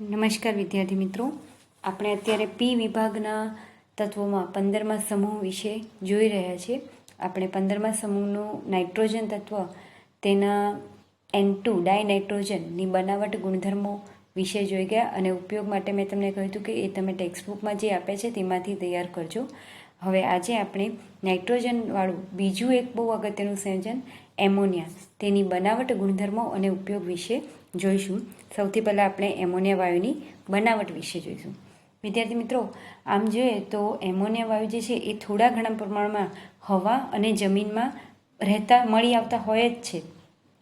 નમસ્કાર વિદ્યાર્થી મિત્રો. આપણે અત્યારે પી વિભાગના તત્વોમાં પંદરમા સમૂહ વિશે જોઈ રહ્યા છીએ. આપણે પંદરમા સમૂહનું નાઇટ્રોજન તત્વ, તેના એન ટુ ડાયનાઇટ્રોજનની બનાવટ ગુણધર્મો વિશે જોઈ ગયા અને ઉપયોગ માટે મેં તમને કહ્યું હતું કે એ તમે ટેક્સ્ટબુકમાં જે આપે છે તેમાંથી તૈયાર કરજો. હવે આજે આપણે નાઇટ્રોજનવાળું બીજું એક બહુ અગત્યનું સંયોજન એમોનિયા, તેની બનાવટ ગુણધર્મો અને ઉપયોગ વિશે જોઈશું. સૌથી પહેલાં આપણે એમોનિયા વાયુની બનાવટ વિશે જોઈશું. વિદ્યાર્થી મિત્રો, આમ જોઈએ તો એમોનિયા વાયુ જે છે એ થોડા ઘણા પ્રમાણમાં હવા અને જમીનમાં રહેતા, મળી આવતા હોય જ છે.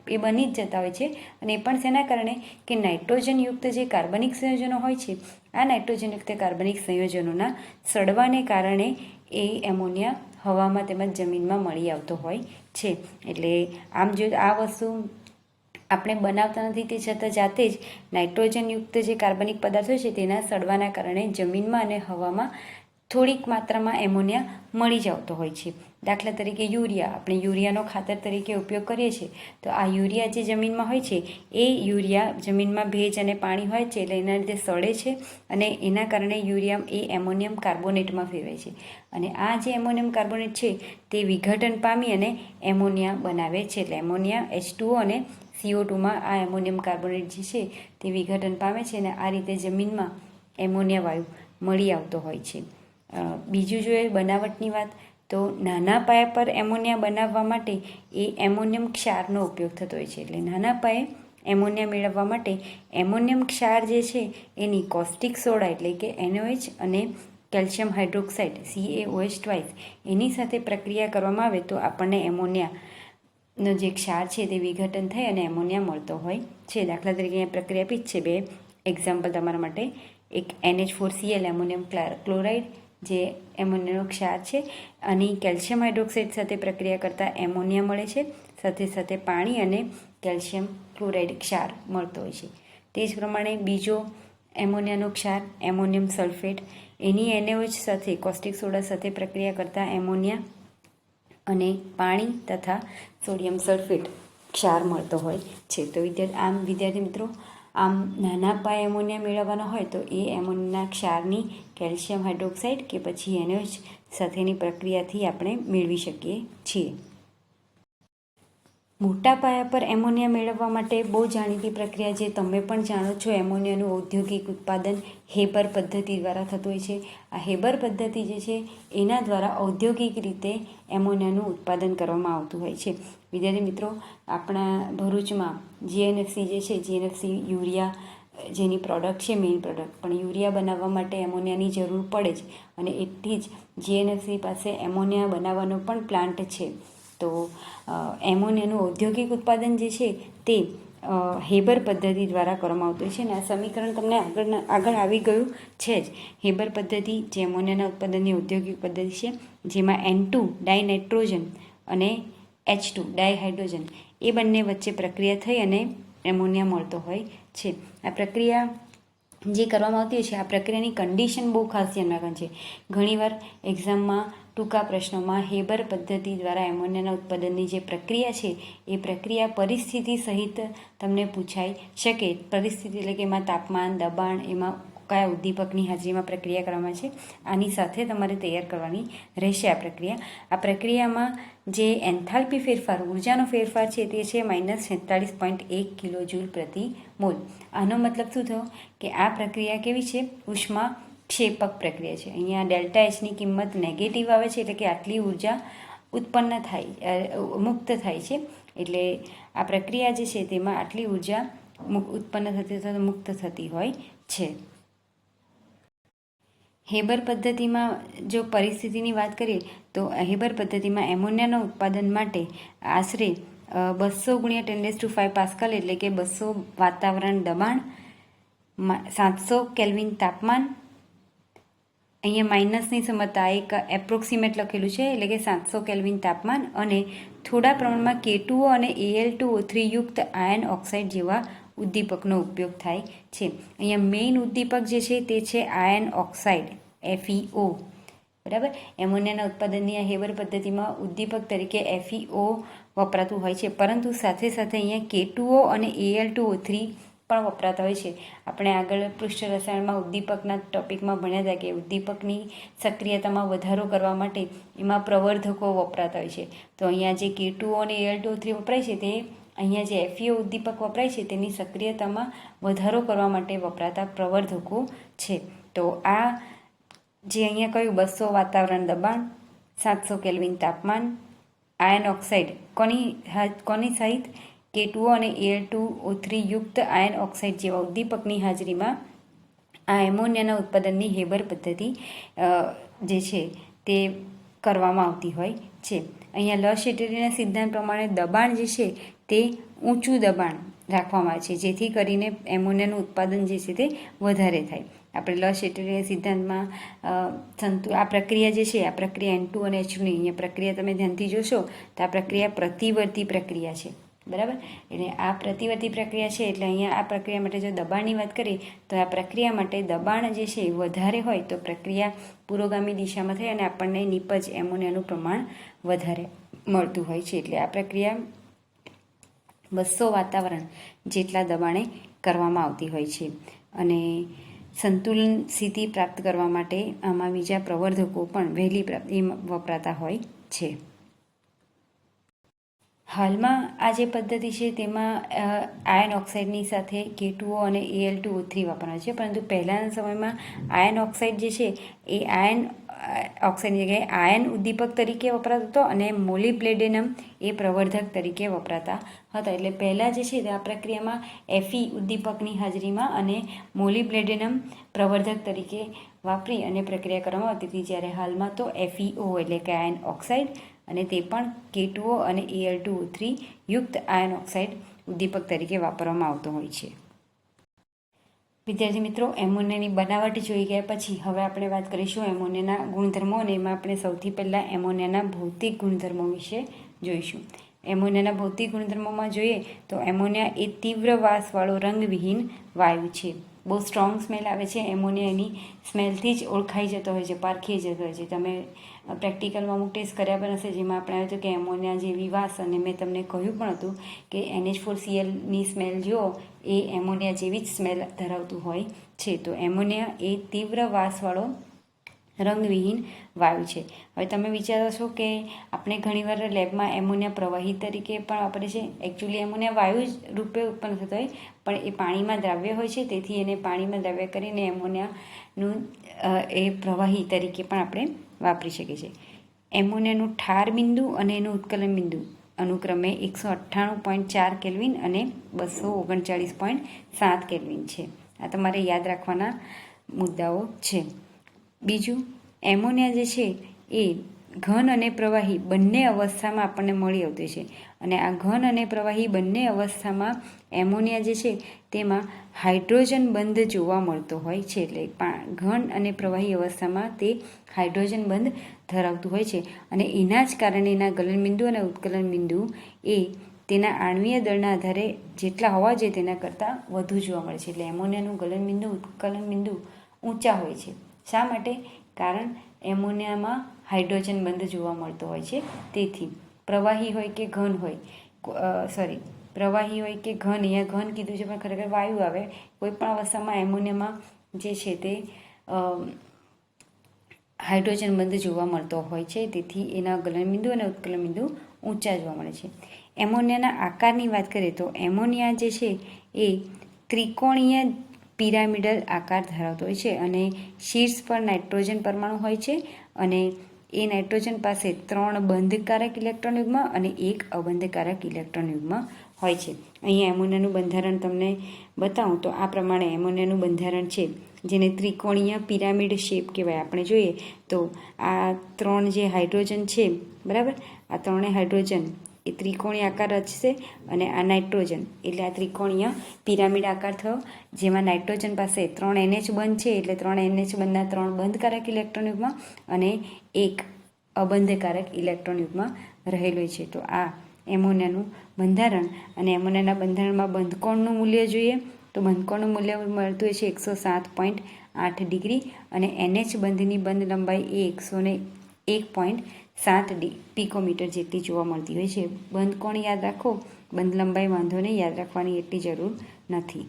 એ બની જ જતા હોય છે અને એ પણ શેના કારણે? કે નાઇટ્રોજનયુક્ત જે કાર્બનિક સંયોજનો હોય છે, આ નાઇટ્રોજનયુક્ત કાર્બનિક સંયોજનોના સડવાને કારણે એ એમોનિયા હવામાં તેમજ જમીનમાં મળી આવતો હોય છે. એટલે આમ જો આ વસ્તુ આપણે બનાવતા નથી તે છતાં જાતે જ નાઇટ્રોજનયુક્ત જે કાર્બનિક પદાર્થો છે તેના સડવાના કારણે જમીનમાં અને હવામાં થોડીક માત્રામાં એમોનિયા મળી જતો હોય છે. દાખલા તરીકે યુરિયા. આપણે યુરિયાનો ખાતર તરીકે ઉપયોગ કરીએ છીએ. તો આ યુરિયા જે જમીનમાં હોય છે, એ યુરિયા જમીનમાં ભેજ અને પાણી હોય છે એટલે એના લીધે સડે છે અને એના કારણે યુરિયા એ એમોનિયમ કાર્બોનેટમાં ફેરવાય છે. અને આ જે એમોનિયમ કાર્બોનેટ છે, તે વિઘટન પામી અને એમોનિયા બનાવે છે. એટલે એમોનિયા એચ અને સીઓ ટુમાં આ એમોનિયમ કાર્બોનેટ જે છે તે વિઘટન પામે છે અને આ રીતે જમીનમાં એમોનિયા વાયુ મળી આવતો હોય છે. બીજું જોઈએ બનાવટની વાત, તો નાના પાયા પર એમોનિયા બનાવવા માટે એ એમોનિયમ ક્ષારનો ઉપયોગ થતો હોય છે. એટલે નાના પાયે એમોનિયા મેળવવા માટે એમોનિયમ ક્ષાર જે છે એની કોસ્ટિક સોડા એટલે કે એનઓએચ અને કેલ્શિયમ હાઇડ્રોક્સાઇડ સીએઓએચ ટ્વાઇસ એની સાથે પ્રક્રિયા કરવામાં આવે તો આપણને એમોનિયાનો જે ક્ષાર છે તે વિઘટન થઈ અને એમોનિયા મળતો હોય છે. દાખલા તરીકે અહીંયા પ્રક્રિયા આપી છે બે એક્ઝામ્પલ તમારા માટે. એક NH four Cl ammonium chloride જે એમોનિયાનો ક્ષાર છે. અને કેલ્શિયમ હાઇડ્રોક્સાઇડ સાથે પ્રક્રિયા કરતાં એમોનિયા મળે છે. સાથે સાથે પાણી અને કેલ્શિયમ ક્લોરાઇડ ક્ષાર મળતો હોય છે. તે જ પ્રમાણે બીજો એમોનિયાનો ક્ષાર, એમોનિયમ સલ્ફેટ. એની એનએઓચ સાથે કોસ્ટિક સોડા સાથે પ્રક્રિયા કરતાં એમોનિયા અને પાણી તથા સોડિયમ સલ્ફેટ ક્ષાર મળતો હોય છે. તો વિદ્યાર્થી, આમ વિદ્યાર્થી મિત્રો, આમ નાના પાયે એમોનિયા મેળવવાનો હોય તો એ એમોનિયાના ક્ષારની કેલ્શિયમ હાઇડ્રોક્સાઇડ કે પછી એનોચ સાથેની પ્રક્રિયાથી આપણે મેળવી શકીએ છીએ. મોટા પાયા પર એમોનિયા મેળવવા માટે બહુ જાણીતી પ્રક્રિયા જે તમે પણ જાણો છો એમોનિયાનું ઔદ્યોગિક ઉત્પાદન હેબર પદ્ધતિ દ્વારા થતું હોય છે. આ હેબર પદ્ધતિ જે છે, એના દ્વારા ઔદ્યોગિક રીતે એમોનિયાનું ઉત્પાદન કરવામાં આવતું હોય છે. વિદ્યાર્થી મિત્રો, આપણા ભરૂચમાં જીએનએફસી જે છે, જીએનએફસી યુરિયા જેની પ્રોડક્ટ છે મેઇન પ્રોડક્ટ પણ યુરિયા બનાવવા માટે એમોનિયાની જરૂર પડે જ અને એટલી જ જીએનએફસી પાસે એમોનિયા બનાવવાનો પણ પ્લાન્ટ છે. તો એમોનિયાનું ઔદ્યોગિક ઉત્પાદન જે છે તે હેબર પદ્ધતિ દ્વારા કરવામાં આવતું છે અને આ સમીકરણ તમને આગળ આગળ આવી ગયું છે જ. હેબર પદ્ધતિ જે એમોનિયાના ઉત્પાદનની ઔદ્યોગિક પદ્ધતિ છે, જેમાં એન ટુ ડાયનાઇટ્રોજન અને એચ ટુ ડાયહાઇડ્રોજન એ બંને વચ્ચે પ્રક્રિયા થઈ અને એમોનિયા મળતો હોય છે. આ પ્રક્રિયા જે કરવામાં આવતી હોય છે, આ પ્રક્રિયાની કન્ડિશન બહુ ખાસ ધ્યાન રાખવાની છે. ઘણીવાર એક્ઝામમાં ટૂંકા પ્રશ્નોમાં હેબર પદ્ધતિ દ્વારા એમોનિયાના ઉત્પાદનની જે પ્રક્રિયા છે, એ પ્રક્રિયા પરિસ્થિતિ સહિત તમને પૂછાઈ શકે. પરિસ્થિતિ એટલે કે એમાં તાપમાન, દબાણ, એમાં કયા ઉદ્દીપકની હાજરીમાં પ્રક્રિયા કરવામાં છે, આની સાથે તમારે તૈયાર કરવાની રહેશે આ પ્રક્રિયા. આ પ્રક્રિયામાં જે એન્થાલ્પી ફેરફાર, ઉર્જાનો ફેરફાર છે તે છે માઇનસ છેતાળીસ પોઈન્ટ એક કિલો જૂલ પ્રતિ મોલ. આનો મતલબ શું થયો? કે આ પ્રક્રિયા કેવી છે? ઉષ્મા ક્ષેપક પ્રક્રિયા છે. અહીંયા ડેલ્ટા એચની કિંમત નેગેટિવ આવે છે એટલે કે આટલી ઊર્જા ઉત્પન્ન થાય મુક્ત થાય છે. એટલે આ પ્રક્રિયા જે છે તેમાં આટલી ઊર્જા ઉત્પન્ન થતી મુક્ત થતી હોય છે. હેબર પદ્ધતિમાં જો પરિસ્થિતિની વાત કરીએ, તો હેબર પદ્ધતિમાં એમોનિયાના ઉત્પાદન માટે આશરે બસો ગુણ્યા ટેન ડેસ ટુ ફાઇવ પાસ્કલ એટલે કે બસો વાતાવરણ દબાણ સાતસો કેલ્વિન તાપમાન, અહીંયા માઇનસની સમતા એક એપ્રોક્સિમેટ લખેલું છે એટલે કે સાતસો કેલ્વિન તાપમાન અને થોડા પ્રમાણમાં કેટુઓ અને એએલ ટુ યુક્ત આયન ઓક્સાઇડ જેવા ઉદ્દીપકનો ઉપયોગ થાય છે. અહીંયા મેઇન ઉદ્દીપક જે છે તે છે આયર્ન ઓક્સાઇડ એફઈઓ બરાબર? એમોનિયાના ઉત્પાદનની આ હેબર પદ્ધતિમાં ઉદ્દીપક તરીકે એફઈઓ વપરાતું હોય છે. પરંતુ સાથે સાથે અહીંયા કેટુઓ અને એએલ ટુ થ્રી પણ વપરાતા હોય છે. આપણે આગળ પૃષ્ઠ રસાયણમાં ઉદ્દીપકના ટોપિકમાં ભણ્યા હતા કે ઉદ્દીપકની સક્રિયતામાં વધારો કરવા માટે એમાં પ્રવર્ધકો વપરાતા હોય છે. તો અહીંયા જે કે ટુ અને એલ ટુ થ્રી વપરાય છે તે અહીંયા જે એફીઓ ઉદ્દીપક વપરાય છે, તેની સક્રિયતામાં વધારો કરવા માટે વપરાતા પ્રવર્ધકો છે. તો આ જે અહીંયા કહ્યું, બસો વાતાવરણ દબાણ, સાતસો કેલ્વિન તાપમાન, આયન ઓક્સાઇડ, કોની કોની સહિત કે ટુ અને એર ટુ ઓ થ્રી યુક્ત આયન ઓક્સાઇડ જેવા ઉદ્દીપકની હાજરીમાં આ એમોનિયાના ઉત્પાદનની હેબર પદ્ધતિ જે છે તે કરવામાં આવતી હોય છે. અહીંયા લ શેટરીના સિદ્ધાંત પ્રમાણે દબાણ જે છે તે ઊંચું દબાણ રાખવામાં આવે છે, જેથી કરીને એમોનિયાનું ઉત્પાદન જે છે તે વધારે થાય. આપણે લસ એટલે સિદ્ધાંતમાં સંતુ આ પ્રક્રિયા જે છે, આ પ્રક્રિયા એન ટુ અને એચની અહીંયા પ્રક્રિયા તમે ધ્યાનથી જોશો તો આ પ્રક્રિયા પ્રતિવર્તી પ્રક્રિયા છે. બરાબર? એટલે આ પ્રતિવર્તી પ્રક્રિયા છે, એટલે અહીંયા આ પ્રક્રિયા માટે જો દબાણની વાત કરીએ, તો આ પ્રક્રિયા માટે દબાણ જે છે એ વધારે હોય તો પ્રક્રિયા પુરોગામી દિશામાં થઈ અને આપણને નિપજ એમોનિયાનું પ્રમાણ વધારે મળતું હોય છે. એટલે આ પ્રક્રિયા બસો વાતાવરણ જેટલા દબાણે કરવામાં આવતી હોય છે. અને સંતુલન સ્થિતિ પ્રાપ્ત કરવા માટે આમાં બીજા પ્રવર્ધકો પણ વહેલી એ વપરાતા હોય છે. હાલમાં આ જે પદ્ધતિ છે તેમાં આયન ઓક્સાઇડની સાથે કે ટુઓ અને એલ ટુ થ્રી વાપરવાનો છે. પરંતુ પહેલાંના સમયમાં આયન ઓક્સાઇડ જે છે એ આયન ઓક્સાઇડની જગ્યાએ આયન ઉદ્દીપક તરીકે વપરાતો હતો અને મોલિપ્લેડેનમ એ પ્રવર્ધક તરીકે વપરાતા હતા. એટલે પહેલાં જે છે તે આ પ્રક્રિયામાં એફી ઉદ્દીપકની હાજરીમાં અને મોલિપ્લેડેનમ પ્રવર્ધક તરીકે વાપરી અને પ્રક્રિયા કરવામાં આવતી હતી. જ્યારે હાલમાં તો એફઈઓ એટલે કે આયન ઓક્સાઇડ અને તે પણ કે અને એલ ટુ થ્રી યુક્ત આયન ઓક્સાઇડ ઉદ્દીપક તરીકે વાપરવામાં આવતો હોય છે. વિદ્યાર્થી મિત્રો એમોનિયાની બનાવટ જોઈ ગયા પછી હવે આપણે વાત કરીશું એમોનિયાના ગુણધર્મો અને એમાં આપણે સૌથી પહેલાં એમોનિયાના ભૌતિક ગુણધર્મો વિશે જોઈશું. એમોનિયાના ભૌતિક ગુણધર્મોમાં જોઈએ તો એમોનિયા એ તીવ્ર વાસવાળો રંગવિહીન વાયુ છે. બહુ સ્ટ્રોંગ સ્મેલ આવે છે, એમોનિયા એની સ્મેલથી જ ઓળખાઈ જતો હોય છે, પારખી જતો હોય છે. તમે પ્રેક્ટિકલમાં અમુક ટેસ્ટ કર્યા પણ હશે, જેમાં આપણે આવ્યું હતું કે એમોનિયા જેવી વાસ અને મેં તમને કહ્યું પણ હતું કે એનએચ ફોર સીએલની સ્મેલ જુઓ, એ એમોનિયા જેવી જ સ્મેલ ધરાવતું હોય છે. તો એમોનિયા એ તીવ્ર વાસવાળો રંગવિહીન વાયુ છે. હવે તમે વિચારો છો કે આપણે ઘણીવાર લેબમાં એમોનિયા પ્રવાહી તરીકે પણ વાપરે છે એકચ્યુઅલી એમોનિયા વાયુ જ રૂપે ઉત્પન્ન થતો હોય, પણ એ પાણીમાં દ્રાવ્ય હોય છે, તેથી એને પાણીમાં દ્રાવ્ય કરીને એમોનિયાનું એ પ્રવાહી તરીકે પણ આપણે વાપરી શકીએ છીએ. એમોનિયાનું ઠાર બિંદુ અને એનું ઉત્કલન બિંદુ અનુક્રમે એકસો અઠ્ઠાણું પોઈન્ટ ચાર કેલ્વિન અને બસો ઓગણચાળીસ પોઈન્ટ સાત કેલ્વિન છે. આ તમારે યાદ રાખવાના મુદ્દાઓ છે. બીજું, એમોનિયા જે છે એ ઘન અને પ્રવાહી બંને અવસ્થામાં આપણને મળી આવતી છે. અને આ ઘન અને પ્રવાહી બંને અવસ્થામાં એમોનિયા જે છે તેમાં હાઇડ્રોજન બંધ જોવા મળતો હોય છે. એટલે ઘન અને પ્રવાહી અવસ્થામાં તે હાઇડ્રોજન બંધ ધરાવતું હોય છે. અને એના જ કારણે એના ગલનબિંદુ અને ઉત્કલન બિંદુ એ તેના આણ્વીય દળના આધારે જેટલા હોવા જોઈએ તેના કરતાં વધુ જોવા મળે છે. એટલે એમોનિયાનું ગલનબિંદુ ઉત્કલન બિંદુ ઊંચા હોય છે. શા માટે? કારણ એમોનિયામાં હાઇડ્રોજન બંધ જોવા મળતો હોય છે. તેથી, પ્રવાહી હોય કે ઘન હોય સોરી પ્રવાહી હોય કે ઘન અહીંયા ઘન કીધું છે પણ ખરેખર વાયુ આવે કોઈ પણ અવસ્થામાં એમોનિયામાં જે છે તે હાઇડ્રોજન બંધ જોવા મળતો હોય છે. તેથી એના ગલનબિંદુ અને ઉત્કલન બિંદુ ઊંચા જોવા મળે છે. એમોનિયાના આકારની વાત કરીએ તો એમોનિયા જે છે એ ત્રિકોણીય પિરામિડલ આકાર ધરાવતો હોય છે અને શીર્ષ પર નાઇટ્રોજન પરમાણુ હોય છે અને એ નાઇટ્રોજન પાસે ત્રણ બંધકારક ઇલેક્ટ્રોન યુગ્મ અને એક અબંધકારક ઇલેક્ટ્રોન યુગ્મ હોય છે. અહીંયા એમોનિયાનું બંધારણ તમને બતાવું તો આ પ્રમાણે એમોનિયાનું બંધારણ છે, જેને ત્રિકોણીય પિરામિડ શેપ કહેવાય. આપણે જોઈએ તો આ ત્રણ જે હાઇડ્રોજન છે, બરાબર? આ ત્રણે હાઇડ્રોજન એ ત્રિકોણીય આકાર રચશે અને આ નાઇટ્રોજન. એટલે આ ત્રિકોણીય પિરામિડ આકાર થયો, જેમાં નાઇટ્રોજન પાસે ત્રણ એનએચ બંધ છે, એટલે ત્રણ એનએચ બંધના ત્રણ બંધકારક ઇલેક્ટ્રોન યુગમાં અને એક અબંધકારક ઇલેક્ટ્રોન યુગમાં રહેલું છે. તો આ એમોનિયાનું બંધારણ અને એમોનિયાના બંધારણમાં બંધકોણનું મૂલ્ય જોઈએ, તો બંધકોણનું મૂલ્ય મળતું હોય છે એકસો સાત પોઈન્ટ આઠ ડિગ્રી અને એનએચ બંધની બંધ લંબાઈ એ એકસો ને એક પોઈન્ટ સાત ડી પિકોમીટર જેટલી જોવા મળતી હોય છે. બંધ કોણ યાદ રાખો? બંધ લંબાઈ વાંધો નહીં, યાદ રાખવાની એટલી જરૂર નથી.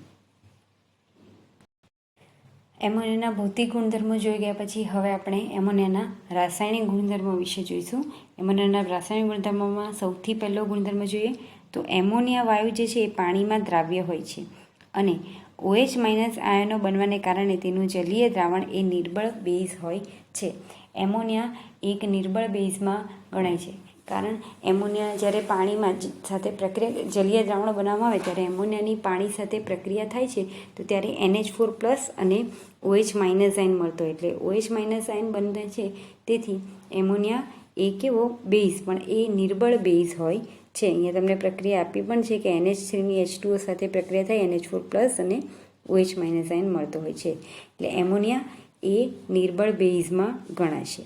એમોનિયાના ભૌતિક ગુણધર્મો જોઈ ગયા પછી હવે આપણે એમોનિયાના રાસાયણિક ગુણધર્મો વિશે જોઈશું. એમોનિયાના રાસાયણિક ગુણધર્મોમાં સૌથી પહેલો ગુણધર્મ જોઈએ તો એમોનિયા વાયુ જે છે એ પાણીમાં દ્રાવ્ય હોય છે અને ઓએચ માઇનસ આયનો બનવાને કારણે તેનું જલીય દ્રાવણ એ નિર્બળ બેઝ હોય છે. એમોનિયા એક નિર્બળ બેઝમાં ગણાય છે. કારણ એમોનિયા જ્યારે પાણીમાં સાથે પ્રક્રિયા, જલીય દ્રાવણો બનાવવામાં આવે ત્યારે એમોનિયાની પાણી સાથે પ્રક્રિયા થાય છે, તો ત્યારે એનએચ ફોર પ્લસ અને ઓએચ માઇનસ આયન મળતો એટલે ઓએચ માઇનસ આયન બને છે, તેથી એમોનિયા એ કેવો બેઝ, પણ એ નિર્બળ બેઝ હોય છે. અહીંયા તમને પ્રક્રિયા આપી પણ છે કે એનએચ થ્રીની એચ ટુઓ સાથે પ્રક્રિયા થાય, એનએચ ફોર પ્લસ અને ઓએચ માઇનસ આયન મળતો હોય છે. એટલે એમોનિયા એ નિર્બળ બેઝમાં ગણાશે.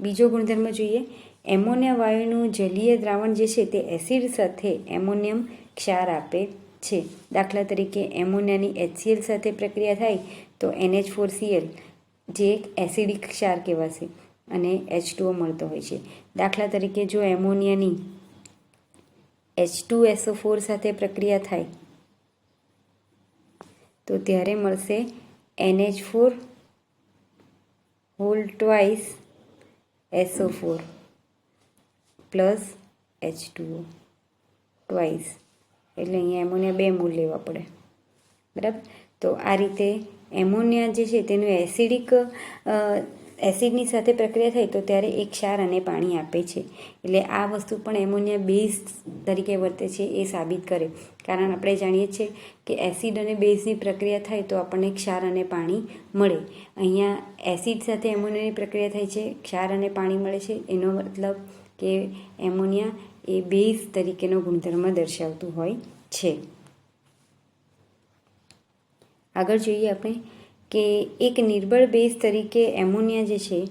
બીજો ગુણધર્મ જોઈએ. એમોનિયા વાયુનું જલીય દ્રાવણ જે છે તે એસિડ સાથે એમોનિયમ ક્ષાર આપે છે. દાખલા તરીકે એમોનિયાની એચસીએલ સાથે પ્રક્રિયા થાય તો એનએચ ફોર સીએલ, જે એક એસિડિક ક્ષાર કહેવાશે, અને એચ ટુઓ મળતો હોય છે. દાખલા તરીકે જો એમોનિયાની એચ ટુ એસો ફોર સાથે પ્રક્રિયા થાય, તો ત્યારે મળશે NH four whole twice SO four plus H two O twice. એટલે અહીંયા એમોનિયા બે મૂળ લેવા પડે. બરાબર? તો આ રીતે એમોનિયા જે છે તેનું એસિડિક એસિડની સાથે પ્રક્રિયા થાય તો ત્યારે એક ક્ષાર અને પાણી આપે છે. એટલે આ વસ્તુ પણ એમોનિયા બેઝ તરીકે વર્તે છે એ સાબિત કરે. કારણ આપણે જાણીએ છીએ કે એસિડ અને બેઝની પ્રક્રિયા થાય તો આપણને ક્ષાર અને પાણી મળે. અહીંયા એસિડ સાથે એમોનિયાની પ્રક્રિયા થાય છે, ક્ષાર અને પાણી મળે છે. એનો મતલબ કે એમોનિયા એ બેઝ તરીકેનો ગુણધર્મ દર્શાવતું હોય છે. આગળ જોઈએ આપણે કે એક નિર્બળ બેઝ તરીકે એમોનિયા જે છે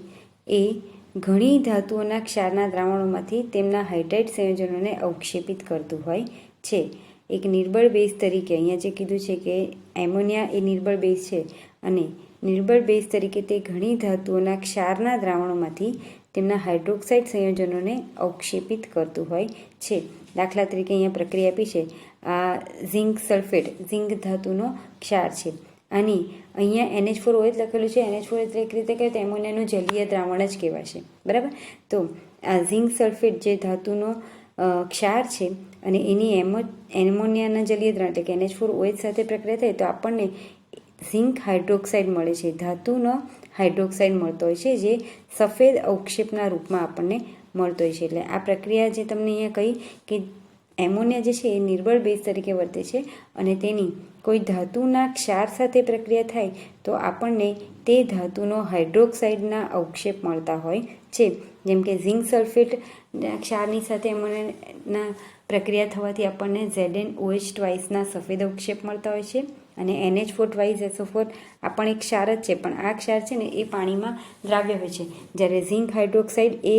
એ ઘણી ધાતુઓના ક્ષારના દ્રાવણોમાંથી તેમના હાઇડ્રાઇડ સંયોજનોને અવક્ષેપિત કરતું હોય છે. એક નિર્બળ બેઝ તરીકે અહીંયા જે કીધું છે કે એમોનિયા એ નિર્બળ બેઝ છે અને નિર્બળ બેઝ તરીકે તે ઘણી ધાતુઓના ક્ષારના દ્રાવણોમાંથી તેમના હાઇડ્રોક્સાઇડ સંયોજનોને અવક્ષેપિત કરતું હોય છે. દાખલા તરીકે અહીંયા પ્રક્રિયા આપી છે. આ ઝિંક સલ્ફેટ, ઝિંક ધાતુનો ક્ષાર છે. અને અહીંયા એનએચ ફોર ઓએચ લખેલું છે. એનએચ ફોર એટલે એક રીતે કહે તો એમોનિયાનું જલીય દ્રાવણ જ કહેવાશે બરાબર? તો આ ઝિંક સલ્ફેટ જે ધાતુનો ક્ષાર છે અને એની એમો, એમોનિયાના જલીય દ્રાવણ એટલે કે એનએચ ફોર ઓએચ સાથે પ્રક્રિયા થાય તો આપણને ઝિંક હાઇડ્રોક્સાઇડ મળે છે. ધાતુનો હાઇડ્રોક્સાઇડ મળતો હોય છે જે સફેદ અવક્ષેપના રૂપમાં આપણને મળતો હોય છે. એટલે આ પ્રક્રિયા જે તમને અહીંયા કહી કે એમોનિયા જે છે એ નિર્બળ બેઝ તરીકે વર્તે છે અને તેની કોઈ ધાતુના ક્ષાર સાથે પ્રક્રિયા થાય તો આપણને તે ધાતુનો હાઇડ્રોક્સાઇડના અવક્ષેપ મળતા હોય છે. જેમ કે ઝિંક સલ્ફેટ ક્ષારની સાથે એમોનિયાના પ્રક્રિયા થવાથી આપણને ઝેડએન ઓએચ ટ્વાઇસના સફેદ અવક્ષેપ મળતા હોય છે અને NH four twice SO four આ પણ એક ક્ષાર જ છે, પણ આ ક્ષાર છે ને એ પાણીમાં દ્રાવ્ય હોય છે. જ્યારે ઝિંક હાઇડ્રોક્સાઇડ એ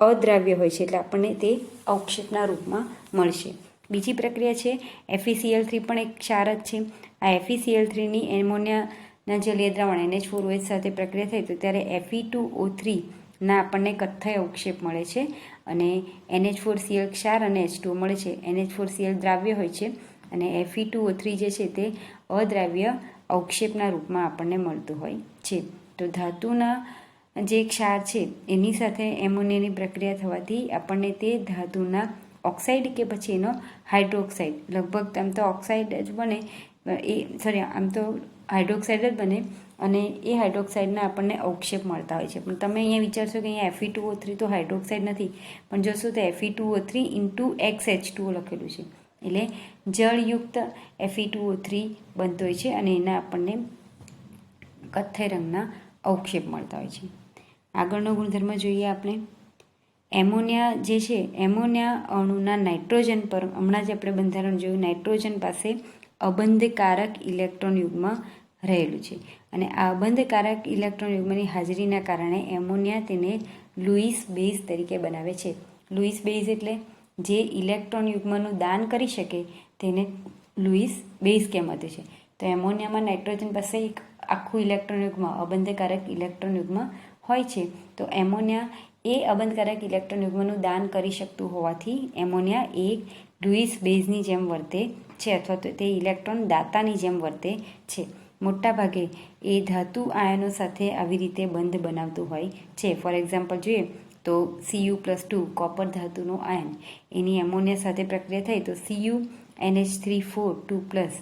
અદ્રાવ્ય હોય છે, એટલે આપણને તે અવક્ષેપના રૂપમાં મળશે. બીજી પ્રક્રિયા છે એફીસીએલ થ્રી પણ એક ક્ષાર જ છે. આ એફીસીએલ થ્રીની એમોનિયાના જલીય દ્રાવણ એનએચ ફોર ઓએચ સાથે પ્રક્રિયા થાય તો ત્યારે એફી ટુ ઓ થ્રીના આપણને કથ્થય અવક્ષેપ મળે છે અને એનએચ ફોર સીએલ ક્ષાર અને એચ ટુ મળે છે. એનએચ ફોર સીએલ દ્રાવ્ય હોય છે અને એફી ટુ ઓ થ્રી જે છે તે અદ્રાવ્ય અવક્ષેપના રૂપમાં આપણને મળતું હોય છે. તો ધાતુના જે ક્ષાર છે, એની સાથે એમોનિયાની પ્રક્રિયા થવાથી આપણને તે ધાતુના ઓક્સાઇડ કે પછી એનો હાઇડ્રોક્સાઇડ. લગભગ આમ તો ઓક્સાઇડ જ બને એ સોરી આમ તો હાઇડ્રોક્સાઇડ જ બને અને એ હાઇડ્રોક્સાઇડના આપણને અવક્ષેપ મળતા હોય છે. પણ તમે અહીંયા વિચારશો કે અહીંયા F E two O three તો હાઇડ્રોક્સાઇડ નથી, પણ જોશો તો F E two O three into x H two લખેલું છે. એટલે જળયુક્ત એફી ટુ ઓ થ્રી બનતો હોય છે અને એના આપણને કથ્થઈ રંગના અવક્ષેપ મળતા હોય છે. આગળનો ગુણધર્મ જોઈએ આપણે. એમોનિયા જે છે, એમોનિયા અણુના નાઇટ્રોજન પર, હમણાં જ આપણે બંધારણ જોયું, નાઇટ્રોજન પાસે અબંધકારક ઇલેક્ટ્રોન યુગમાં રહેલું છે. અને આ અબંધકારક ઇલેક્ટ્રોન યુગ્મની હાજરીના કારણે એમોનિયા તેને લુઈસ બેઝ તરીકે બનાવે છે. લુઈસ બેઝ એટલે જે ઇલેક્ટ્રોન યુગ્મનું દાન કરી શકે તેને લુઈસ બેઝ કહેવાતું છે. તો એમોનિયામાં નાઇટ્રોજન પાસે એક આખું ઇલેક્ટ્રોન યુગમાં, અબંધકારક ઇલેક્ટ્રોન યુગમાં હોય છે. તો એમોનિયા એ અબંધકારક ઇલેક્ટ્રોન યુગ્મનું દાન કરી શકતું હોવાથી એમોનિયા એ લુઈસ બેઝની જેમ વર્તે છે અથવા તો તે ઇલેક્ટ્રોન દાતાની જેમ વર્તે છે. મોટાભાગે એ ધાતુ આયનો સાથે આવી રીતે બંધ બનાવતું હોય છે. ફોર એક્ઝામ્પલ જોઈએ તો C U plus two copper ધાતુનો આયન. એની એમોનિયા સાથે પ્રક્રિયા થઈ તો C U NH three four two plus.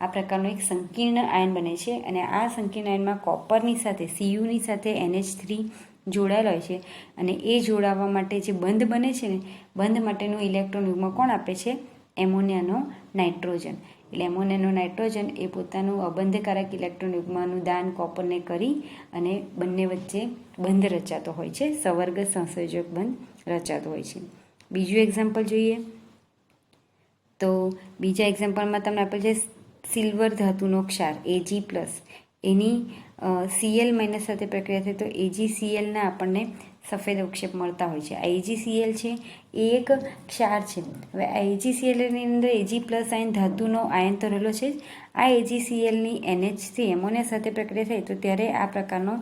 આ પ્રકારનો એક સંકીર્ણ આયન બને છે અને આ સંકીર્ણ આયનમાં કોપરની સાથે સીયુની સાથે એનએચ થ્રી જોડાયેલો હોય છે. અને એ જોડાવા માટે જે બંધ બને છે ને, બંધ માટેનું ઇલેક્ટ્રોન યુગ્મ કોણ આપે છે? એમોનિયાનો નાઇટ્રોજન. એટલે એમોનિયાનો નાઇટ્રોજન એ પોતાનું અબંધકારક ઇલેક્ટ્રોન યુગ્મનું દાન કોપરને કરી અને બંને વચ્ચે બંધ રચાતો હોય છે. સવર્ગ, સંસર્જક બંધ રચાતો હોય છે. બીજું એક્ઝામ્પલ જોઈએ. તો બીજા એક્ઝામ્પલમાં તમને આપેલ છે, સિલ્વર ધાતુનો ક્ષાર એજી પ્લસ એની સીએલ માઇનસ સાથે પ્રક્રિયા થાય તો એજીસીએલના આપણને સફેદ અવક્ષેપ મળતા હોય છે. આ એજીસીએલ છે, એ એક ક્ષાર છે. હવે આ એજીસીએલની અંદર એજી પ્લસ આયન ધાતુનો આયન તો રહેલો છે જ. આ એજીસીએલની એનએચથી એમોનિયા સાથે પ્રક્રિયા થાય તો ત્યારે આ પ્રકારનો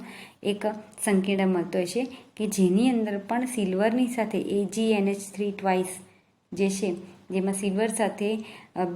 એક સંકીર્ણ મળતો હોય છે કે જેની અંદર પણ સિલ્વરની સાથે એજી એનએચ થ્રી ટ્વાઇસ જે છે, જેમાં સિલ્વર સાથે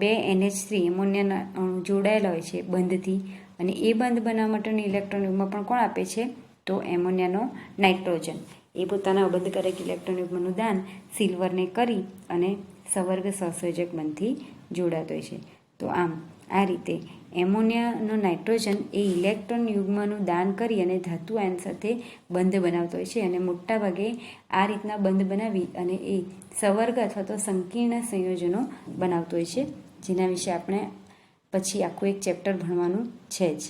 બે એનએચ થ્રી એમોનિયાના જોડાયેલા હોય છે બંધથી. અને એ બંધ બનાવવા માટેનું ઇલેક્ટ્રોન યુગમાં પણ કોણ આપે છે? તો એમોનિયાનો નાઇટ્રોજન. એ પોતાના અબંધકારક ઇલેક્ટ્રોન યુગ્મનું દાન સિલ્વરને કરી અને સવર્ગ સહસંયોજક બંધથી જોડાતો હોય છે. તો આમ, આ રીતે એમોનિયાનો નાઇટ્રોજન એ ઇલેક્ટ્રોન યુગ્મનું દાન કરી અને ધાતુ આયન સાથે બંધ બનાવતો હોય છે અને મોટાભાગે આ રીતના બંધ બનાવી અને એ સવર્ગ અથવા તો સંકીર્ણ સંયોજનો બનાવતો હોય છે. જેના વિશે આપણે પછી આખું એક ચેપ્ટર ભણવાનું છે જ.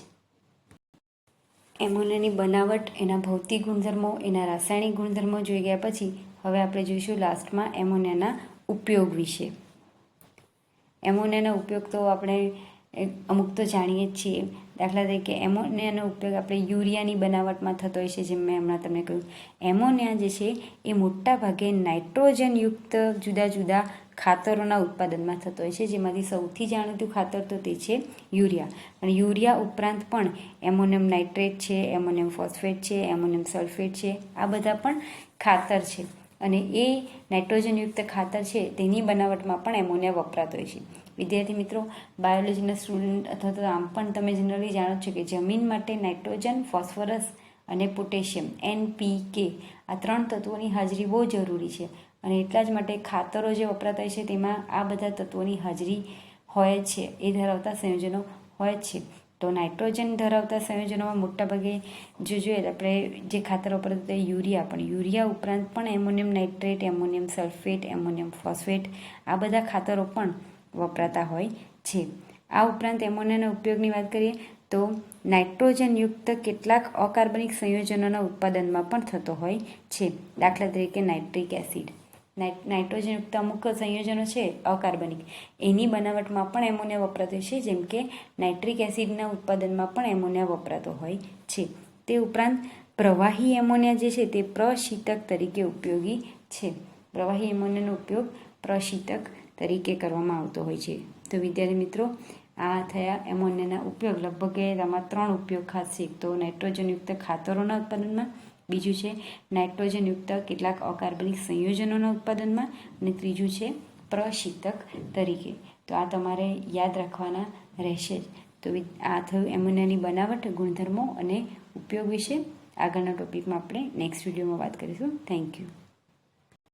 એમોનિયાની બનાવટ, એના ભૌતિક ગુણધર્મો, એના રાસાયણિક ગુણધર્મો જોઈ ગયા પછી હવે આપણે જોઈશું લાસ્ટમાં એમોનિયાના ઉપયોગ વિશે. એમોનિયાનો ઉપયોગ તો આપણે અમુક તો જાણીએ જ છીએ. દાખલા તરીકે એમોનિયાનો ઉપયોગ આપણે યુરિયાની બનાવટમાં થતો હોય છે, જેમ મેં હમણાં તમને કહ્યું. એમોનિયા જે છે, એ મોટા ભાગે નાઇટ્રોજનયુક્ત જુદા જુદા ખાતરોના ઉત્પાદનમાં થતો હોય છે, જેમાંથી સૌથી જાણીતું ખાતર તો તે છે યુરિયા. પણ યુરિયા ઉપરાંત પણ એમોનિયમ નાઇટ્રેટ છે, એમોનિયમ ફોસ્ફેટ છે, એમોનિયમ સલ્ફેટ છે, આ બધા પણ ખાતર છે. અને એ નાઇટ્રોજનયુક્ત ખાતર છે, તેની બનાવટમાં પણ એમોનિયા વપરાતો હોય છે. વિદ્યાર્થી મિત્રો, બાયોલોજીના સ્ટુડન્ટ અથવા તો આમ પણ તમે જનરલી જાણો છો કે જમીન માટે નાઇટ્રોજન, ફોસ્ફરસ અને પોટેશિયમ, એન પી કે આ ત્રણ તત્વોની હાજરી બહુ જરૂરી છે. અને એટલા જ માટે ખાતરો જે વપરાતા હોય છે તેમાં આ બધા તત્વોની હાજરી હોય છે, એ ધરાવતા સંયોજનો હોય છે. તો નાઇટ્રોજન ધરાવતા સંયોજનોમાં મોટાભાગે જો જોઈએ તો આપણે જે ખાતર વપરાતા તે યુરિયા, પણ યુરિયા ઉપરાંત પણ ammonium nitrate, ammonium sulphate, ammonium phosphate આ બધા ખાતરો પણ વપરાતા હોય છે. આ ઉપરાંત એમોનિયાના ઉપયોગની વાત કરીએ તો નાઇટ્રોજનયુક્ત કેટલાક અકાર્બનિક સંયોજનોના ઉત્પાદનમાં પણ થતો હોય છે. દાખલા તરીકે નાઇટ્રિક એસિડ. નાઇટ્રોજનયુક્ત અમુક સંયોજનો છે, અકાર્બનિક. એની બનાવટમાં પણ એમોનિયા વપરાતો છે, જેમ કે નાઇટ્રિક એસિડના ઉત્પાદનમાં પણ એમોનિયા વપરાતો હોય છે. તે ઉપરાંત પ્રવાહી એમોનિયા જે છે, તે પ્રશીતક તરીકે ઉપયોગી છે. પ્રવાહી એમોનિયાનો ઉપયોગ પ્રશીતક તરીકે કરવામાં આવતો હોય છે. તો વિદ્યાર્થી મિત્રો, આ થયા એમોનિયાના ઉપયોગ. લગભગ એમાં ત્રણ ઉપયોગ ખાસ તો નાઇટ્રોજનયુક્ત ખાતરોના ઉત્પાદનમાં બીજું છે નાઇટ્રોજનયુક્ત કેટલાક અકાર્બનિક સંયોજનોના ઉત્પાદનમાં અને ત્રીજું છે, પ્રશીતક તરીકે. તો આ તમારે યાદ રાખવાના રહેશે જ. તો આ થયું એમોનિયાની બનાવટ, ગુણધર્મો અને ઉપયોગ વિશે. આગળના ટોપિકમાં આપણે નેક્સ્ટ વિડીયોમાં વાત કરીશું. Thank you.